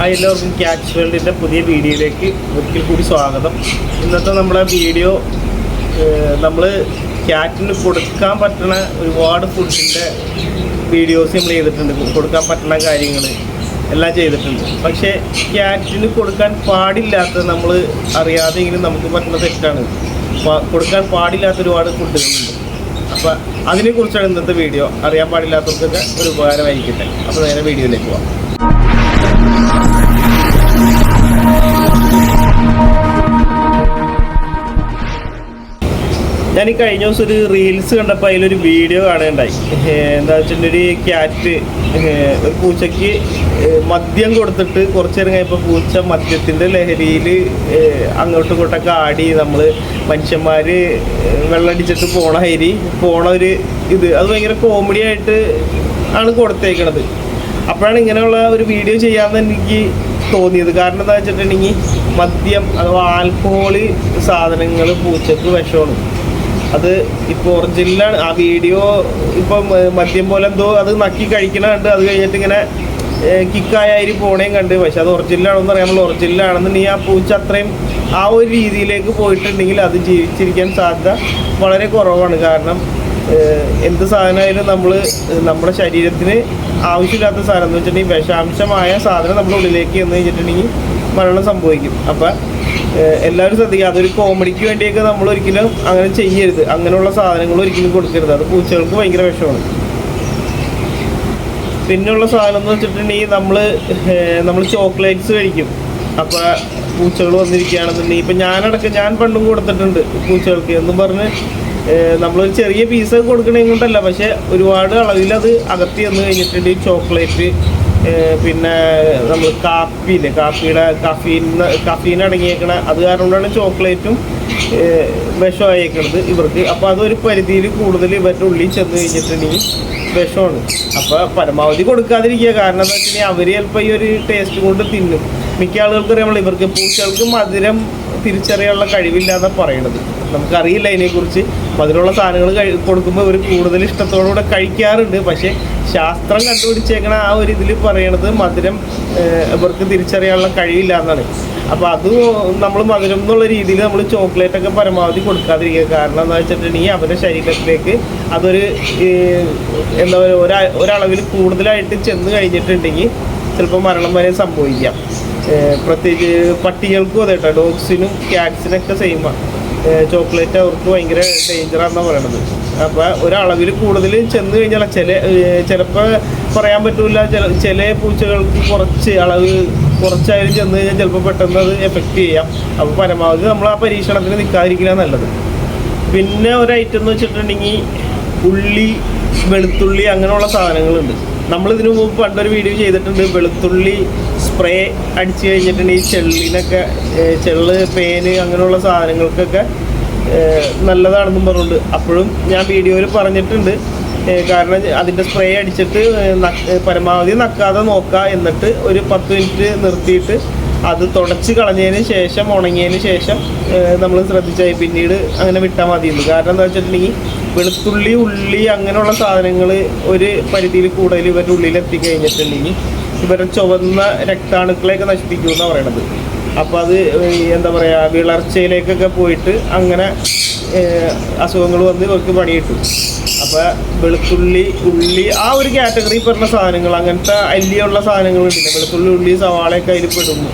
Hi എല്ലാവർക്കും catch വേൾഡിന്റെ പുതിയ വീഡിയോയിലേക്ക് ഒരിക്കൽ കൂടി സ്വാഗതം. ഇന്നത്തെ നമ്മുടെ വീഡിയോ നമ്മൾ ക്യാറ്റിന് കൊടുക്കാൻ പറ്റുന്ന ഒരുപാട് ഫുഡിന്റെ വീഡിയോസ് നമ്മൾ ചെയ്തിട്ടുണ്ട്. കൊടുക്കാൻ പറ്റുന്ന കാര്യങ്ങൾ എല്ലാം ചെയ്തിട്ടുണ്ട്. പക്ഷേ ക്യാറ്റിന് കൊടുക്കാൻ പാടില്ലാത്ത നമ്മൾ അറിയാതെങ്കിലും നമുക്ക് പറ്റുന്ന തെറ്റാണ്. കൊടുക്കാൻ പാടില്ലാത്ത ഒരുപാട് ഫുഡുകളുണ്ട് അപ്പോൾ അതിനെക്കുറിച്ചാണ് ഇന്നത്തെ വീഡിയോ. അറിയാൻ പാടില്ലാത്തവർക്കൊക്കെ ഒരു ഉപകാരമായിരിക്കട്ടെ. അപ്പോൾ നേരെ വീഡിയോയിലേക്ക് പോവാം. ഞാൻ ഈ കഴിഞ്ഞ ദിവസം ഒരു റീൽസ് കണ്ടപ്പോൾ അതിലൊരു വീഡിയോ കാണുകയുണ്ടായി. എന്താ വെച്ചിട്ടുണ്ടെങ്കിൽ ഒരു ക്യാറ്റ് ഒരു പൂച്ചയ്ക്ക് മദ്യം കൊടുത്തിട്ട് കുറച്ച് നേരം കഴിയുമ്പോൾ പൂച്ച മദ്യത്തിന്റെ ലഹരിയിൽ അങ്ങോട്ടും ഇങ്ങോട്ടൊക്കെ ആടി നമ്മൾ മനുഷ്യന്മാർ വെള്ളടിച്ചിട്ട് പോണ ഹരി പോണ ഒരു ഇത്. അത് ഭയങ്കര കോമഡി ആയിട്ട് ആണ് കൊടുത്തേക്കണത്. അപ്പോഴാണ് ഇങ്ങനെയുള്ള ഒരു വീഡിയോ ചെയ്യാമെന്ന് എനിക്ക് തോന്നിയത്. കാരണം എന്താ വെച്ചിട്ടുണ്ടെങ്കിൽ മദ്യം അഥവാ ആൽക്കഹോളി സാധനങ്ങൾ പൂച്ചക്ക് വിഷമാണ്. അത് ഇപ്പോൾ ഒറിജിനലാണ് ആ വീഡിയോ ഇപ്പം മദ്യം പോലെ എന്തോ അത് നക്കി കഴിക്കണ കണ്ട് അത് കഴിഞ്ഞിട്ട് ഇങ്ങനെ കിക്കായായി പോണേം കണ്ട്. പക്ഷെ അത് ഒറിജിനലാണെന്ന് അറിയാമല്ലോ ഒറിജിനലാണെന്നുണ്ടെങ്കിൽ ആ പൂച്ച അത്രയും ആ ഒരു രീതിയിലേക്ക് പോയിട്ടുണ്ടെങ്കിൽ അത് ജീവിച്ചിരിക്കാൻ സാധ്യത വളരെ കുറവാണ്. കാരണം എന്ത് സാധനമായാലും നമ്മൾ നമ്മുടെ ശരീരത്തിന് ആവശ്യമില്ലാത്ത സാധനം എന്ന് വെച്ചിട്ടുണ്ടെങ്കിൽ വിഷാംശമായ സാധനം നമ്മുടെ ഉള്ളിലേക്ക് എന്ന് വെച്ചിട്ടുണ്ടെങ്കിൽ മരണം സംഭവിക്കും. അപ്പം എല്ലാവരും ശ്രദ്ധിക്കുക. അതൊരു കോമഡിക്ക് വേണ്ടിയൊക്കെ നമ്മൾ ഒരിക്കലും അങ്ങനെ ചെയ്യരുത്. അങ്ങനെയുള്ള സാധനങ്ങൾ ഒരിക്കലും കൊടുക്കരുത്. അത് പൂച്ചകൾക്ക് ഭയങ്കര വിഷമാണ്. പിന്നെയുള്ള സാധനം എന്ന് വെച്ചിട്ടുണ്ടെങ്കിൽ നമ്മൾ നമ്മൾ ചോക്ലേറ്റ്സ് കഴിക്കും. അപ്പോൾ പൂച്ചകൾ വന്നിരിക്കുകയാണെന്നുണ്ടെങ്കിൽ ഇപ്പം ഞാനടക്കം ഞാൻ പണ്ടും കൊടുത്തിട്ടുണ്ട് പൂച്ചകൾക്ക്. എന്നും പറഞ്ഞ് നമ്മളൊരു ചെറിയ പീസ് കൊടുക്കണേ കൊണ്ടല്ല പക്ഷെ ഒരുപാട് അളവിൽ അത് അകത്തി വന്ന് കഴിഞ്ഞിട്ടുണ്ട്. ചോക്ലേറ്റ് പിന്നെ നമ്മൾ കാപ്പിയില്ലേ കാപ്പിയുടെ കഫീൻ കഫീൻ അടങ്ങിയേക്കണ അത് കാരണം കൊണ്ടാണ് ചോക്ലേറ്റും വിഷമായേക്കണത് ഇവർക്ക്. അപ്പോൾ അതൊരു പരിധിയിൽ കൂടുതൽ ഇവരുടെ ഉള്ളിൽ ചെന്ന് കഴിഞ്ഞിട്ടുണ്ടെങ്കിൽ വിഷമാണ്. അപ്പോൾ പരമാവധി കൊടുക്കാതിരിക്കുക. കാരണം എന്താ വെച്ചിട്ടുണ്ടെങ്കിൽ അവർ ചിലപ്പോൾ ഈ ഒരു ടേസ്റ്റ് കൊണ്ട് തിന്നും. മിക്ക ആളുകൾക്ക് അറിയാമല്ലോ ഇവർക്ക് പൂച്ചകൾക്ക് മധുരം തിരിച്ചറിയാനുള്ള കഴിവില്ലാതെ പറയണത്. നമുക്കറിയില്ല അതിനെക്കുറിച്ച് അതിനുള്ള സാധനങ്ങൾ കൊടുക്കുമ്പോൾ ഇവർ കൂടുതൽ ഇഷ്ടത്തോടുകൂടെ കഴിക്കാറുണ്ട്. പക്ഷേ ശാസ്ത്രം കണ്ടുപിടിച്ചേക്കണ ആ ഒരു ഇതിൽ പറയണത് മധുരം ഇവർക്ക് തിരിച്ചറിയാനുള്ള കഴിവില്ല എന്നാണ്. അപ്പോൾ അത് നമ്മൾ മധുരം എന്നുള്ള രീതിയിൽ നമ്മൾ ചോക്ലേറ്റ് ഒക്കെ പരമാവധി കൊടുക്കാതിരിക്കുക. കാരണം എന്താ വെച്ചിട്ടുണ്ടെങ്കിൽ അവരുടെ ശരീരത്തിലേക്ക് അതൊരു എന്താ പറയുക ഒരാ ഒരളവിൽ കൂടുതലായിട്ട് ചെന്ന് കഴിഞ്ഞിട്ടുണ്ടെങ്കിൽ ചിലപ്പോൾ മരണം വരെ സംഭവിക്കാം. പ്രത്യേകിച്ച് പട്ടികൾക്കും അതെ കേട്ടോ ഡോഗ്സിനും ക്യാറ്റ്സിനൊക്കെ സെയിമാണ് ചോക്ലേറ്റ് അവർക്ക് ഭയങ്കര ഡേഞ്ചറാണെന്നാണ് പറയണത്. അപ്പോൾ ഒരളവിൽ കൂടുതൽ ചെന്ന് കഴിഞ്ഞാൽ ചില ചിലപ്പോൾ പറയാൻ പറ്റില്ല ചില ചില പൂച്ചകൾക്ക് കുറച്ച് അളവ് കുറച്ചായാലും ചെന്ന് കഴിഞ്ഞാൽ ചിലപ്പോൾ പെട്ടെന്ന് അത് എഫക്റ്റ് ചെയ്യാം. അപ്പോൾ പരമാവധി നമ്മൾ ആ പരീക്ഷണത്തിന് നിൽക്കാതിരിക്കുക നല്ലത്. പിന്നെ ഒരു ഐറ്റം എന്ന് വെച്ചിട്ടുണ്ടെങ്കിൽ ഉള്ളി വെളുത്തുള്ളി അങ്ങനെയുള്ള സാധനങ്ങളുണ്ട്. നമ്മൾ ഇതിനു മുമ്പ് പണ്ടൊരു വീഡിയോ ചെയ്തിട്ടുണ്ട്. വെളുത്തുള്ളി സ്പ്രേ അടിച്ചു കഴിഞ്ഞിട്ടുണ്ടെങ്കിൽ ചെള്ളിനൊക്കെ ചെള്ള് പേന് അങ്ങനെയുള്ള സാധനങ്ങൾക്കൊക്കെ നല്ലതാണെന്നും പറഞ്ഞുണ്ട് അപ്പോഴും ഞാൻ വീഡിയോയിൽ പറഞ്ഞിട്ടുണ്ട്. കാരണം അതിന്റെ സ്പ്രേ അടിച്ചിട്ട് പരമാവധി നക്കാതെ നോക്കുക എന്നിട്ട് ഒരു പത്ത് മിനിറ്റ് നിർത്തിയിട്ട് അത് തുടച്ച് കളഞ്ഞതിന് ശേഷം ഉണങ്ങിയതിന് ശേഷം നമ്മൾ ശ്രദ്ധിച്ചായി. പിന്നീട് അങ്ങനെ വിട്ടാൽ മതിയുള്ളൂ കാരണം എന്താ വെച്ചിട്ടുണ്ടെങ്കിൽ വെളുത്തുള്ളി ഉള്ളി അങ്ങനെയുള്ള സാധനങ്ങൾ ഒരു പരിധിയിൽ കൂടുതൽ ഇവരുടെ ഉള്ളിൽ എത്തിക്കഴിഞ്ഞിട്ടുണ്ടെങ്കിൽ ഇവരുടെ ചുവന്ന രക്താണുക്കളെയൊക്കെ നശിപ്പിക്കുമെന്നാണ് പറയണത്. അപ്പോൾ അത് എന്താ പറയുക വിളർച്ചയിലേക്കൊക്കെ പോയിട്ട് അങ്ങനെ അസുഖങ്ങൾ വന്ന് ഇവർക്ക് പണി കിട്ടും അപ്പോൾ വെളുത്തുള്ളി ഉള്ളി ആ ഒരു കാറ്റഗറി പെടുന്ന സാധനങ്ങൾ അങ്ങനത്തെ അല്ലിയുള്ള സാധനങ്ങളുണ്ടല്ലോ വെളുത്തുള്ളി ഉള്ളി സവാളയൊക്കെ അതിൽ പെടുന്നു.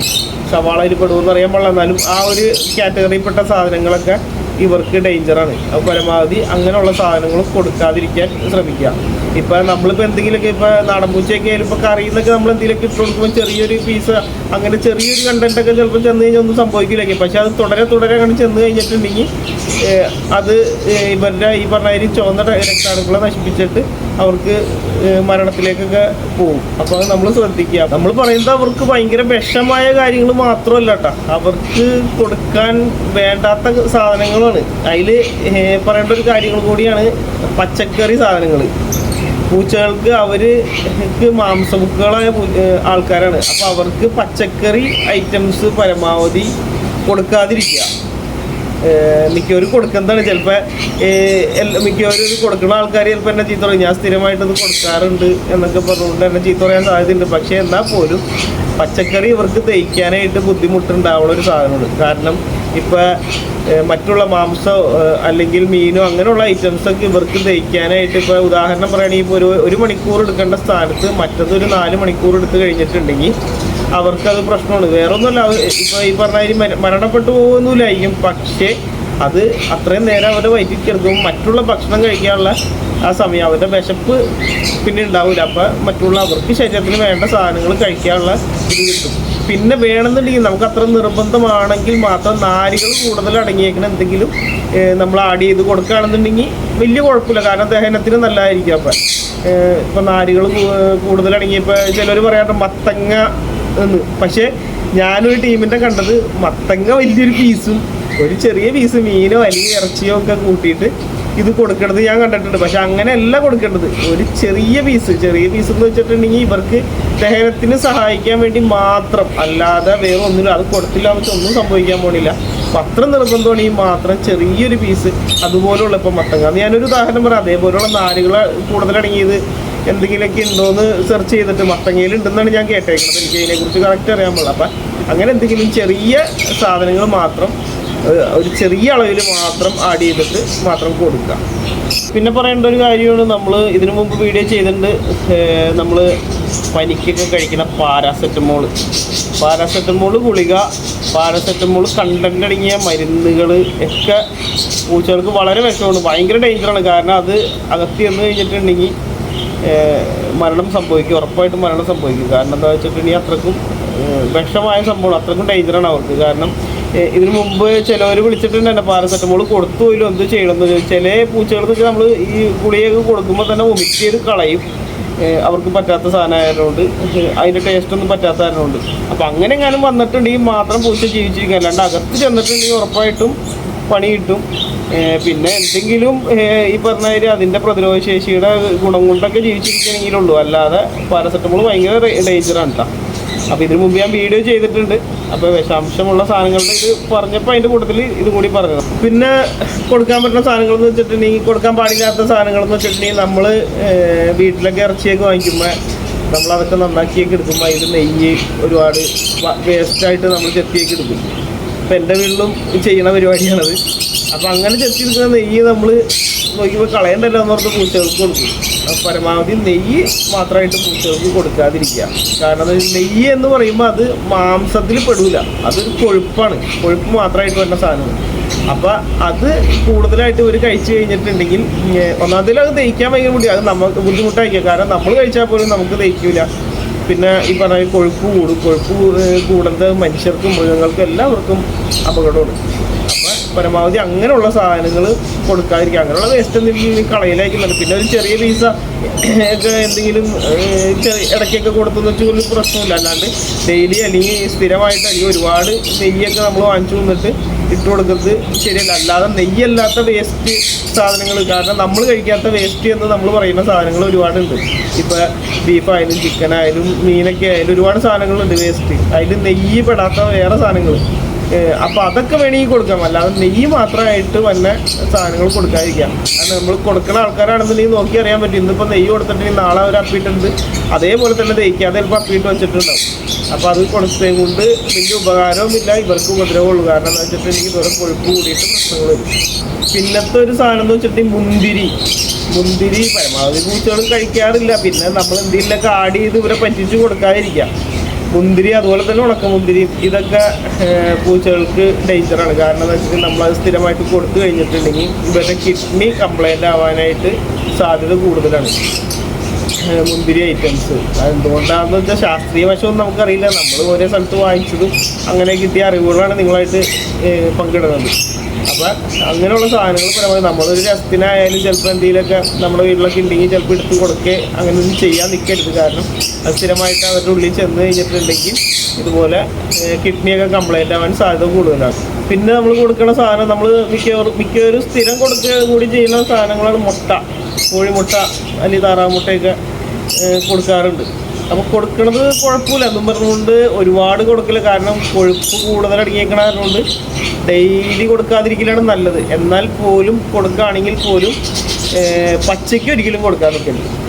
സവാള അതിൽ പെടുമെന്ന് അറിയാൻ പാടില്ല. എന്നാലും ആ ഒരു കാറ്റഗറിയിൽപ്പെട്ട സാധനങ്ങളൊക്കെ ഇവർക്ക് ഡേഞ്ചറാണ് അപ്പോൾ പരമാവധി അങ്ങനെയുള്ള സാധനങ്ങൾ കൊടുക്കാതിരിക്കാൻ ശ്രമിക്കുക. ഇപ്പം നമ്മളിപ്പോൾ എന്തെങ്കിലുമൊക്കെ ഇപ്പോൾ നാടൻ പൂച്ചയൊക്കെ ആയാലും ഇപ്പോൾ കറിയിൽ നമ്മൾ എന്തെങ്കിലുമൊക്കെ ഇട്ട് കൊടുക്കുമ്പോൾ ചെറിയൊരു പീസ് അങ്ങനെ ചെറിയൊരു കണ്ടന്റ് ഒക്കെ ചിലപ്പോൾ ചെന്ന് കഴിഞ്ഞാൽ ഒന്നും സംഭവിക്കില്ലെങ്കിൽ പക്ഷേ അത് തുടരെ തുടരെ അങ്ങനെ ചെന്ന് കഴിഞ്ഞിട്ടുണ്ടെങ്കിൽ അത് ഇവരുടെ ഈ പറഞ്ഞ ചുവന്ന രക്താണുക്കളെ നശിപ്പിച്ചിട്ട് അവർക്ക് മരണത്തിലേക്കൊക്കെ പോകും. അപ്പോൾ അത് നമ്മൾ ശ്രദ്ധിക്കുക. നമ്മൾ പറയുന്നത് അവർക്ക് ഭയങ്കര വിഷമായ കാര്യങ്ങൾ മാത്രമല്ല കേട്ടോ അവർക്ക് കൊടുക്കാൻ വേണ്ടാത്ത സാധനങ്ങളാണ്. അതിൽ പറയേണ്ട ഒരു കാര്യങ്ങൾ കൂടിയാണ് പച്ചക്കറി സാധനങ്ങൾ പൂച്ചകൾക്ക് അവർക്ക് ഏഹ് ആൾക്കാരാണ്. അപ്പോൾ അവർക്ക് പച്ചക്കറി ഐറ്റംസ് പരമാവധി കൊടുക്കാതിരിക്കുക. മിക്കവരും കൊടുക്കുന്നതാണ്. ചിലപ്പോൾ മിക്കവരും കൊടുക്കുന്ന ആൾക്കാർ ചിലപ്പോൾ എന്നെ ചീത്ത പറയും. ഞാൻ സ്ഥിരമായിട്ട് ഇത് കൊടുക്കാറുണ്ട് എന്നൊക്കെ പറഞ്ഞുകൊണ്ട് എന്നെ ചീത്ത പറയാൻ സാധ്യതയുണ്ട്. പക്ഷേ എന്നാൽ പോലും പച്ചക്കറി ഇവർക്ക് ദഹിക്കാനായിട്ട് ബുദ്ധിമുട്ടുണ്ടാവുന്ന ഒരു സാധനമാണ്. കാരണം ഇപ്പം മറ്റുള്ള മാംസോ അല്ലെങ്കിൽ മീനോ അങ്ങനെയുള്ള ഐറ്റംസൊക്കെ ഇവർക്ക് ദഹിക്കാനായിട്ട് ഇപ്പോൾ ഉദാഹരണം പറയുകയാണെങ്കിൽ ഇപ്പോൾ ഒരു ഒരു മണിക്കൂർ എടുക്കേണ്ട സ്ഥാനത്ത് മറ്റത് ഒരു നാല് മണിക്കൂർ എടുത്ത് കഴിഞ്ഞിട്ടുണ്ടെങ്കിൽ അവർക്കത് പ്രശ്നമാണ്. വേറെ ഒന്നുമല്ല ഇപ്പോൾ ഈ പറഞ്ഞ മരണപ്പെട്ടു പോകുന്നില്ലായിരിക്കും പക്ഷേ അത് അത്രയും നേരം അവരുടെ വയറ്റിൽ കിടക്കും മറ്റുള്ള ഭക്ഷണം കഴിക്കാനുള്ള ആ സമയം അവരുടെ വിശപ്പ് പിന്നെ ഉണ്ടാവില്ല അപ്പം മറ്റുള്ള അവർക്ക് ശരീരത്തിന് വേണ്ട സാധനങ്ങൾ കഴിക്കാനുള്ള ഇത് കിട്ടും. പിന്നെ വേണമെന്നുണ്ടെങ്കിൽ നമുക്ക് അത്ര നിർബന്ധമാണെങ്കിൽ മാത്രം നാരികൾ കൂടുതൽ അടങ്ങിയേക്കുന്ന എന്തെങ്കിലും നമ്മൾ ആഡ് ചെയ്ത് കൊടുക്കുകയാണെന്നുണ്ടെങ്കിൽ വലിയ കുഴപ്പമില്ല. കാരണം ദഹനത്തിന് നല്ലതായിരിക്കും. അപ്പം ഇപ്പം നാരുകൾ കൂടുതൽ അടങ്ങിയപ്പോൾ ചിലർ പറയാറുണ്ട് മത്തങ്ങ എന്ന് പക്ഷേ ഞാനൊരു ടീമിന്റെ കണ്ടത് മത്തങ്ങ വലിയൊരു പീസും ഒരു ചെറിയ പീസ് മീനോ അല്ലെങ്കിൽ ഇറച്ചിയോ ഒക്കെ കൂട്ടിയിട്ട് ഇത് കൊടുക്കേണ്ടത് ഞാൻ കണ്ടിട്ടുണ്ട്. പക്ഷെ അങ്ങനെയല്ല കൊടുക്കേണ്ടത്. ഒരു ചെറിയ പീസ് ചെറിയ പീസ് എന്ന് വെച്ചിട്ടുണ്ടെങ്കിൽ ഇവർക്ക് ദഹനത്തിന് സഹായിക്കാൻ വേണ്ടി മാത്രം. അല്ലാതെ വേറെ ഒന്നിനും അത് കൊടുത്തില്ല വെച്ച് ഒന്നും സംഭവിക്കാൻ പോണില്ല. പത്രം അത്ര നിർബന്ധമാണെങ്കിൽ മാത്രം ചെറിയൊരു പീസ് അതുപോലുള്ള ഇപ്പം മത്തങ്ങ. ഞാനൊരു ഉദാഹരണം പറയാം. അതേപോലുള്ള നാരുകൾ കൂടുതലടങ്ങിയത് എന്തെങ്കിലുമൊക്കെ ഉണ്ടോയെന്ന് സെർച്ച് ചെയ്തിട്ട് മത്തങ്ങയിൽ ഉണ്ടെന്നാണ് ഞാൻ കേട്ടേക്കുന്നത്. എനിക്ക് അതിനെക്കുറിച്ച് കറക്റ്റ് അറിയാൻ പാടില്ല അപ്പം അങ്ങനെ എന്തെങ്കിലും ചെറിയ സാധനങ്ങൾ മാത്രം ഒരു ചെറിയ അളവിൽ മാത്രം ആഡ് ചെയ്തിട്ട് മാത്രം കൊടുക്കുക. പിന്നെ പറയേണ്ട ഒരു കാര്യമാണ് നമ്മൾ ഇതിനു മുമ്പ് വീഡിയോ ചെയ്തിട്ടുണ്ട്. നമ്മൾ പനിക്കൊക്കെ കഴിക്കുന്ന പാരാസെറ്റമോൾ. പാരാസെറ്റമോൾ ഗുളിക പാരാസെറ്റമോൾ കണ്ടന്റ് അടങ്ങിയ മരുന്നുകൾ ഒക്കെ പൂച്ചകൾക്ക് വളരെ വിഷമാണ് ഭയങ്കര ഡേഞ്ചറാണ് കാരണം അത് അകത്തി വന്നു കഴിഞ്ഞിട്ടുണ്ടെങ്കിൽ മരണം സംഭവിക്കും ഉറപ്പായിട്ടും മരണം സംഭവിക്കും. കാരണം എന്താ വെച്ചിട്ടുണ്ടെങ്കിൽ അത്രക്കും വിഷമായ സംഭവം അത്രക്കും ഡേഞ്ചറാണ് അവർക്ക്. കാരണം ഇതിനു മുമ്പ് ചിലവർ വിളിച്ചിട്ടുണ്ട് തന്നെ പാരസെറ്റമോൾ കൊടുത്തു പോയില്ലോ എന്ത് ചെയ്യണമെന്ന് ചില പൂച്ചകൾക്ക് വെച്ചാൽ നമ്മൾ ഈ ഗുളിയൊക്കെ കൊടുക്കുമ്പോൾ തന്നെ വൊമിറ്റ് ചെയ്ത് കളയും. അവർക്ക് പറ്റാത്ത സാധനമായതുകൊണ്ട് അതിന്റെ ടേസ്റ്റൊന്നും പറ്റാത്ത കാരണമുണ്ട് അപ്പോൾ അങ്ങനെ എങ്ങാനും വന്നിട്ടുണ്ടെങ്കിൽ മാത്രം പൂച്ച ജീവിച്ചിരിക്കുക അല്ലാണ്ട് അകത്ത് ചെന്നിട്ടുണ്ടെങ്കിൽ ഉറപ്പായിട്ടും പണി കിട്ടും. പിന്നെ എന്തെങ്കിലും ഈ പറഞ്ഞ അതിന്റെ പ്രതിരോധ ശേഷിയുടെ ഗുണം കൊണ്ടൊക്കെ ജീവിച്ചിരിക്കണമെങ്കിലുള്ളൂ അല്ലാതെ പാരസെറ്റമോൾ ഭയങ്കര ഡേഞ്ചറാണ് കേട്ടോ അപ്പോൾ ഇതിനു മുമ്പ് ഞാൻ വീഡിയോ ചെയ്തിട്ടുണ്ട്. അപ്പോൾ വിഷാംശമുള്ള സാധനങ്ങളുടെ ഇത് പറഞ്ഞപ്പോൾ അതിന്റെ കൂട്ടത്തിൽ ഇതും കൂടി പറഞ്ഞത്. പിന്നെ കൊടുക്കാൻ പറ്റുന്ന സാധനങ്ങൾ എന്ന് വെച്ചിട്ടുണ്ടെങ്കിൽ കൊടുക്കാൻ പാടില്ലാത്ത സാധനങ്ങൾ എന്ന് വെച്ചിട്ടുണ്ടെങ്കിൽ നമ്മൾ വീട്ടിലൊക്കെ ഇറച്ചിയൊക്കെ വാങ്ങിക്കുമ്പോൾ നമ്മളതൊക്കെ നന്നാക്കിയൊക്കെ എടുക്കുമ്പോൾ അതിൽ നെയ്യ് ഒരുപാട് വേസ്റ്റായിട്ട് നമ്മൾ ചെത്തിയൊക്കെ എടുക്കും. അപ്പം എന്റെ വീട്ടിലും ചെയ്യുന്ന പരിപാടിയാണത്. അപ്പം അങ്ങനെ ചെത്തിയെടുക്കുന്ന നെയ്യ് നമ്മൾ നോക്കിയപ്പോൾ കളയണ്ടല്ലോ എന്ന് പറഞ്ഞ് പൂച്ചകൾക്ക് കൊടുക്കും അപ്പം പരമാവധി നെയ്യ് മാത്രമായിട്ട് പൂച്ചകൾക്ക് കൊടുക്കാതിരിക്കുക. കാരണം നെയ്യ് എന്ന് പറയുമ്പോൾ അത് മാംസത്തിൽ പെടൂല. അതൊരു കൊഴുപ്പാണ്. കൊഴുപ്പ് മാത്രമായിട്ട് വരുന്ന സാധനമാണ്. അപ്പം അത് കൂടുതലായിട്ട് ഇവർ കഴിച്ചു കഴിഞ്ഞിട്ടുണ്ടെങ്കിൽ ഒന്നാമതിൽ അത് ദഹിക്കാൻ ഭയങ്കര ബുദ്ധി അത് നമുക്ക് ബുദ്ധിമുട്ടായിരിക്കും കാരണം നമ്മൾ കഴിച്ചാൽ പോലും നമുക്ക് ദഹിക്കില്ല പിന്നെ ഈ പറഞ്ഞ കൊഴുപ്പ് കൂടും. കൊഴുപ്പ് കൂടുന്നത് മനുഷ്യർക്കും മൃഗങ്ങൾക്കും എല്ലാവർക്കും അപകടമാണ്. പരമാവധി അങ്ങനെയുള്ള സാധനങ്ങൾ കൊടുക്കാതിരിക്കുക. അങ്ങനെയുള്ള വേസ്റ്റ് എന്തെങ്കിലും കളയിലായിരിക്കുന്നുണ്ട് പിന്നെ ഒരു ചെറിയ പീസ ഒക്കെ എന്തെങ്കിലും ഇടയ്ക്കൊക്കെ കൊടുത്തെന്ന് വെച്ചാൽ ഒരു പ്രശ്നമില്ല അല്ലാണ്ട് ഡെയിലി അല്ലെങ്കിൽ സ്ഥിരമായിട്ട് അല്ലെങ്കിൽ ഒരുപാട് നെയ്യൊക്കെ നമ്മൾ വാങ്ങിച്ചു നിന്നിട്ട് ഇട്ട് കൊടുക്കുന്നത് ശരിയല്ല. അല്ലാതെ നെയ്യല്ലാത്ത വേസ്റ്റ് സാധനങ്ങൾ കാരണം നമ്മൾ കഴിക്കാത്ത വേസ്റ്റ് എന്ന് നമ്മൾ പറയുന്ന സാധനങ്ങൾ ഒരുപാടുണ്ട്. ഇപ്പോൾ ബീഫായാലും ചിക്കനായാലും മീനൊക്കെ ആയാലും ഒരുപാട് സാധനങ്ങളുണ്ട് വേസ്റ്റ് അതിൽ നെയ്യ് പെടാത്ത വേറെ സാധനങ്ങൾ അപ്പോൾ അതൊക്കെ വേണമെങ്കിൽ കൊടുക്കാം. അല്ലാതെ നെയ്യ് മാത്രമായിട്ട് വന്ന സാധനങ്ങൾ കൊടുക്കാതിരിക്കാം. കാരണം നമ്മൾ കൊടുക്കുന്ന ആൾക്കാരാണെന്നുണ്ടെങ്കിൽ നോക്കി അറിയാൻ പറ്റും. ഇന്നിപ്പോൾ നെയ്യ് കൊടുത്തിട്ടുണ്ടെങ്കിൽ നാളെ അവർ അപ്പിയിട്ടുണ്ട് അതേപോലെ തന്നെ ദഹിക്കാതെ ചിലപ്പോൾ അപ്പിയിട്ട് വെച്ചിട്ടുണ്ടാവും. അപ്പോൾ അത് കൊടുത്തത് കൊണ്ട് വലിയ ഉപകാരവുമില്ല ഇവർക്ക് ഉപദ്രവമുള്ളൂ കാരണം എന്താ വെച്ചിട്ടുണ്ടെങ്കിൽ വെറും കൊഴുപ്പ് കൂടിയിട്ട് പ്രശ്നങ്ങൾ വരും പിന്നത്തെ ഒരു സാധനം എന്ന് വെച്ചിട്ടുണ്ടെങ്കിൽ മുന്തിരി. മുന്തിരി പരമാവധി പൂച്ചകളും കഴിക്കാറില്ല. പിന്നെ നമ്മൾ എന്തെങ്കിലുമൊക്കെ ആഡ് ചെയ്ത് ഇവരെ പറ്റിച്ച് കൊടുക്കാതിരിക്കാം. മുന്തിരി അതുപോലെ തന്നെ ഉണക്കമുന്തിരി ഇതൊക്കെ പൂച്ചകൾക്ക് ഡേഞ്ചറാണ് കാരണം എന്താ നമ്മൾ നമ്മളത് സ്ഥിരമായിട്ട് കൊടുത്തു കഴിഞ്ഞിട്ടുണ്ടെങ്കിൽ ഇവരുടെ കിഡ്നി കംപ്ലൈന്റ് ആവാനായിട്ട് സാധ്യത കൂടുതലാണ് മുന്തിരി ഐറ്റംസ് അതെന്തുകൊണ്ടാണെന്ന് വെച്ചാൽ ശാസ്ത്രീയ വശമൊന്നും നമുക്കറിയില്ല. നമ്മൾ ഓരോ സ്ഥലത്ത് വാങ്ങിച്ചതും അങ്ങനെ കിട്ടിയ അറിവുകളാണ് നിങ്ങളായിട്ട് പങ്കിടുന്നത്. അപ്പം അങ്ങനെയുള്ള സാധനങ്ങൾ പരമാവധി നമ്മളൊരു രസത്തിനായാലും ചിലപ്പോൾ എന്തെങ്കിലുമൊക്കെ നമ്മുടെ വീട്ടിലൊക്കെ ഉണ്ടെങ്കിൽ ചിലപ്പോൾ എടുത്ത് കൊടുക്കുക അങ്ങനെ ഒന്നും ചെയ്യാൻ നിൽക്കരുത് കാരണം അത് സ്ഥിരമായിട്ട് അവരുടെ ഉള്ളിൽ ചെന്ന് കഴിഞ്ഞിട്ടുണ്ടെങ്കിൽ ഇതുപോലെ കിഡ്നിയൊക്കെ കംപ്ലൈന്റ് ആവാൻ സാധ്യത കൂടുതലാണ്. പിന്നെ നമ്മൾ കൊടുക്കുന്ന സാധനം നമ്മൾ മിക്കവാറും മിക്കവരും സ്ഥിരം കൊടുക്കുക കൂടി ചെയ്യുന്ന സാധനങ്ങളാണ് മുട്ട. കോഴിമുട്ട അല്ലെങ്കിൽ താറാമുട്ടയൊക്കെ കൊടുക്കാറുണ്ട്. അപ്പോൾ കൊടുക്കുന്നത് കുഴപ്പമില്ല. എന്നും പറഞ്ഞുകൊണ്ട് ഒരുപാട് കൊടുക്കില്ല കാരണം കൊഴുപ്പ് കൂടുതൽ അടങ്ങിയേക്കണ കാരണമുണ്ട്. ഡെയിലി കൊടുക്കാതിരിക്കലാണ് നല്ലത്. എന്നാൽ പോലും കൊടുക്കുകയാണെങ്കിൽ പോലും പച്ചയ്ക്ക് ഒരിക്കലും കൊടുക്കാൻ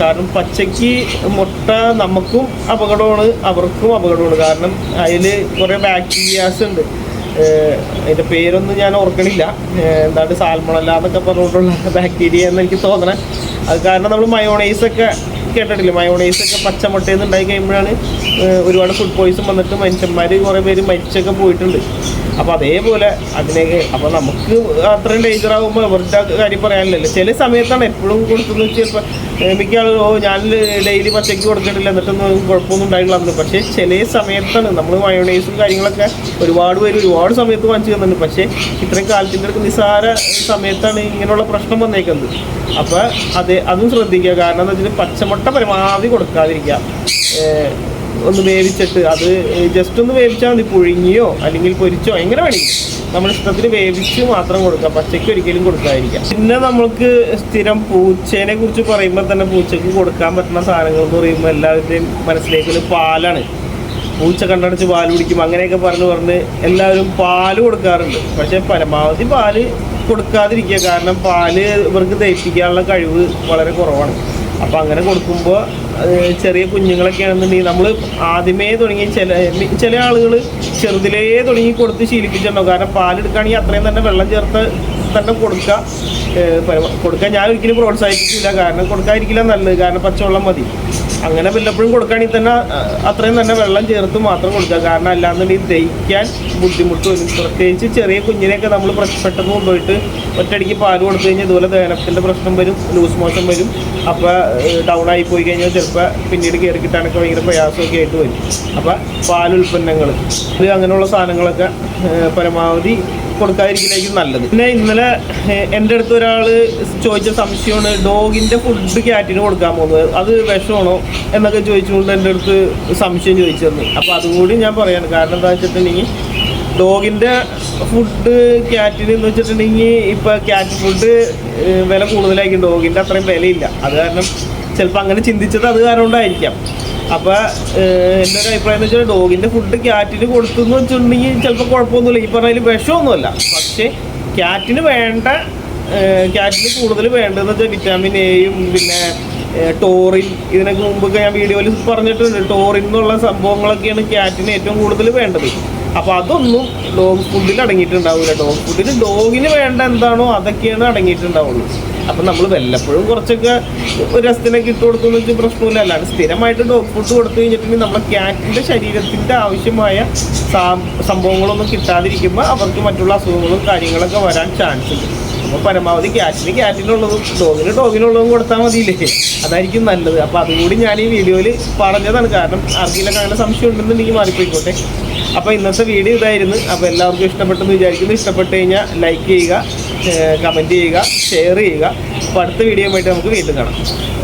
കാരണം പച്ചയ്ക്ക് മുട്ട നമുക്കും അപകടമാണ് അവർക്കും അപകടമാണ്. കാരണം അതിൽ കുറേ ബാക്ടീരിയാസ് ഉണ്ട്. അതിന്റെ പേരൊന്നും ഞാൻ ഓർക്കണില്ല. എന്താണ്ട് എന്താണ് സാൽമണല്ല എന്നൊക്കെ പറഞ്ഞുകൊണ്ടുള്ള ബാക്ടീരിയ എന്ന് എനിക്ക് തോന്നണേ. അത് കാരണം നമ്മൾ മയോണൈസ് ഒക്കെ കേട്ടിട്ടില്ലേ. മയോണൈസ് ഒക്കെ പച്ചമുട്ടയിൽ ഉണ്ടായി കഴിയുമ്പോഴാണ് ഒരുപാട് ഫുഡ് പോയിസൺ വന്നിട്ട് മനുഷ്യന്മാർ കുറേ പേര് മരിച്ചൊക്കെ പോയിട്ടുണ്ട്. അപ്പോൾ അതേപോലെ അതിനൊക്കെ അപ്പോൾ നമുക്ക് അത്രയും ഡേഞ്ചർ ആകുമ്പോൾ അവരുടെ കാര്യം പറയാനില്ലല്ലോ. ചില സമയത്താണ് എപ്പോഴും കൊടുക്കുന്നത് ചിലപ്പോൾ മിക്ക ഓ ഞാൻ ഡെയിലി പച്ചയ്ക്ക് കൊടുത്തിട്ടില്ല എന്നിട്ടൊന്നും കുഴപ്പമൊന്നും ഉണ്ടായിട്ടില്ല പക്ഷേ ചില സമയത്താണ് നമ്മൾ മയോണൈസും കാര്യങ്ങളൊക്കെ ഒരുപാട് പേര് ഒരുപാട് സമയത്ത് വാങ്ങിച്ചു തന്നിട്ടുണ്ട്. പക്ഷേ ഇത്രയും കാലത്തിന്റെ അടുത്ത് നിസ്സാര സമയത്താണ് ഇങ്ങനെയുള്ള പ്രശ്നം വന്നേക്കുന്നത്. അപ്പോൾ അത് അതും ശ്രദ്ധിക്കുക. കാരണം എന്താ വെച്ചാൽ പച്ചമുട്ട പരമാവധി കൊടുക്കാതിരിക്കുക. ഒന്ന് വേവിച്ചിട്ട് അത് ജസ്റ്റ് ഒന്ന് വേവിച്ചാൽ മതി. പുഴുങ്ങിയോ അല്ലെങ്കിൽ പൊരിച്ചോ എങ്ങനെ വേണമെങ്കിൽ നമ്മൾ ഇഷ്ടത്തിന് വേവിച്ച് മാത്രം കൊടുക്കാം. പച്ചയ്ക്ക് ഒരിക്കലും കൊടുക്കാതിരിക്കാം. പിന്നെ നമ്മൾക്ക് സ്ഥിരം പൂച്ചേനെ കുറിച്ച് പറയുമ്പോൾ തന്നെ പൂച്ചയ്ക്ക് കൊടുക്കാൻ പറ്റുന്ന സാധനങ്ങൾ എന്ന് പറയുമ്പോൾ എല്ലാവരുടെയും മനസ്സിലേക്ക് പാലാണ്. പൂച്ച കണ്ടടച്ച് പാൽ കുടിക്കും. അങ്ങനെയൊക്കെ പറഞ്ഞ് പറഞ്ഞ് എല്ലാവരും പാൽ കൊടുക്കാറുണ്ട്. പക്ഷേ പരമാവധി പാൽ കൊടുക്കാതിരിക്കുക. കാരണം പാൽ ഇവർക്ക് ദഹിപ്പിക്കാനുള്ള കഴിവ് വളരെ കുറവാണ്. അപ്പോൾ അങ്ങനെ കൊടുക്കുമ്പോൾ ചെറിയ കുഞ്ഞുങ്ങളൊക്കെ ആണെന്നുണ്ടെങ്കിൽ നമ്മൾ ആദ്യമേ തുടങ്ങി ചില ചില ആളുകൾ ചെറുതിലേ തുടങ്ങി കൊടുത്ത് ശീലിപ്പിച്ചിട്ടുണ്ടോ കാരണം പാലെടുക്കുകയാണെങ്കിൽ അത്രയും തന്നെ വെള്ളം ചേർത്ത് തന്നെ കൊടുക്കുക കൊടുക്കാൻ ഞാൻ ഒരിക്കലും പ്രോത്സാഹിപ്പിക്കില്ല കാരണം കൊടുക്കാതിരിക്കില്ല നല്ലത്. കാരണം പച്ചവെള്ളം മതി. അങ്ങനെ വല്ലപ്പോഴും കൊടുക്കുകയാണെങ്കിൽ തന്നെ അത്രയും തന്നെ വെള്ളം ചേർത്ത് മാത്രം കൊടുക്കുക. കാരണം അല്ലാന്നുണ്ടെങ്കിൽ ദഹിക്കാൻ ബുദ്ധിമുട്ട് വരും. പ്രത്യേകിച്ച് ചെറിയ കുഞ്ഞിനെയൊക്കെ നമ്മൾ പെട്ടെന്ന് കൊണ്ടുപോയിട്ട് ഒറ്റയടിക്ക് പാൽ കൊടുത്തു കഴിഞ്ഞാൽ ഇതുപോലെ ദഹനത്തിന്റെ പ്രശ്നം വരും ലൂസ് മോശം വരും. അപ്പോൾ ഡൗൺ ആയി പോയി കഴിഞ്ഞാൽ ചിലപ്പോൾ പിന്നീട് കയറി കിട്ടാനൊക്കെ ഭയങ്കര പ്രയാസമൊക്കെ ആയിട്ട് വരും. അപ്പോൾ പാലുൽപ്പന്നങ്ങൾ ഇത് അങ്ങനെയുള്ള സാധനങ്ങളൊക്കെ പരമാവധി കൊടുക്കാതിരിക്കലായിരിക്കും നല്ലത്. പിന്നെ ഇന്നലെ എന്റെ അടുത്ത് ഒരാൾ ചോദിച്ച സംശയമാണ് ഡോഗിന്റെ ഫുഡ് ക്യാറ്റിന് കൊടുക്കാൻ പോകുന്നത് അത് വിഷമാണോ? എന്നൊക്കെ ചോദിച്ചുകൊണ്ട് എന്റെ അടുത്ത് സംശയം ചോദിച്ചിരുന്നു അപ്പോൾ അതുകൂടി ഞാൻ പറയാണ്. കാരണം എന്താ വെച്ചിട്ടുണ്ടെങ്കിൽ ഡോഗിന്റെ ഫുഡ് ക്യാറ്റിന് എന്ന് വെച്ചിട്ടുണ്ടെങ്കിൽ ഇപ്പോൾ ക്യാറ്റ് ഫുഡ് വില കൂടുതലായിരിക്കും. ഡോഗിന്റെ അത്രയും വിലയില്ല. അത് കാരണം ചിലപ്പോൾ അങ്ങനെ ചിന്തിച്ചത് അത് കാരണം കൊണ്ടായിരിക്കാം അപ്പോൾ എന്റെ ഒരു അഭിപ്രായം വെച്ചാൽ ഡോഗിന്റെ ഫുഡ് ക്യാറ്റിന് കൊടുത്തു എന്ന് വെച്ചിട്ടുണ്ടെങ്കിൽ ചിലപ്പോൾ കുഴപ്പമൊന്നുമില്ല. ഈ പറഞ്ഞതിൽ വിഷമൊന്നുമല്ല. പക്ഷേ ക്യാറ്റിന് വേണ്ട ക്യാറ്റിന് കൂടുതൽ വേണ്ടതെന്ന് വെച്ചാൽ വിറ്റാമിൻ എയും പിന്നെ ടോറിൻ ഇതിനൊക്കെ മുമ്പൊക്കെ ഞാൻ വീഡിയോയിൽ പറഞ്ഞിട്ടുണ്ട്. ടോറിൻ എന്നുള്ള സംഭവങ്ങളൊക്കെയാണ് ക്യാറ്റിന് ഏറ്റവും കൂടുതൽ വേണ്ടത്. അപ്പോൾ അതൊന്നും ഡോഗ് ഫുഡിൽ അടങ്ങിയിട്ടുണ്ടാവില്ല ഡോഗ് ഫുഡിന് ഡോഗിന് വേണ്ട എന്താണോ അതൊക്കെയാണ് അടങ്ങിയിട്ടുണ്ടാവുള്ളൂ. അപ്പം നമ്മൾ വല്ലപ്പോഴും കുറച്ചൊക്കെ ഒരു രസത്തിനൊക്കെ ഇട്ട് വെച്ചാൽ പ്രശ്നമില്ല. അല്ലാണ്ട് സ്ഥിരമായിട്ട് ഡോഗ് ഫുഡ് കൊടുത്തു കഴിഞ്ഞിട്ടുണ്ടെങ്കിൽ നമ്മുടെ ക്യാറ്റിന്റെ ശരീരത്തിന്റെ ആവശ്യമായ സംഭവങ്ങളൊന്നും കിട്ടാതിരിക്കുമ്പോൾ അവർക്ക് മറ്റുള്ള അസുഖങ്ങളും കാര്യങ്ങളൊക്കെ വരാൻ ചാൻസ് ഉണ്ട്. അപ്പോൾ പരമാവധി ക്യാറ്റിന് ക്യാറ്റിനുള്ളതും ഡോഗിന് ഡോഗിനുള്ളതും കൊടുത്താൽ മതിയില്ലേ? അതായിരിക്കും നല്ലത്. അപ്പോൾ അതുകൂടി ഞാൻ ഈ വീഡിയോയിൽ പറഞ്ഞതാണ്. കാരണം ആർക്കെങ്കിലൊക്കെ അങ്ങനെ സംശയം ഉണ്ടെന്നുണ്ടെങ്കിൽ മാറിപ്പോയിക്കോട്ടെ. അപ്പോൾ ഇന്നത്തെ വീഡിയോ ഇതായിരുന്നു. അപ്പോൾ എല്ലാവർക്കും ഇഷ്ടപ്പെട്ടെന്ന് വിചാരിക്കുന്നു. ഇഷ്ടപ്പെട്ട് കഴിഞ്ഞാൽ ലൈക്ക് ചെയ്യുക. കമന്റ് ചെയ്യുക ഷെയർ ചെയ്യുക. അപ്പോൾ അടുത്ത വീഡിയോ ആയിട്ട് നമുക്ക് വീണ്ടും കാണാം.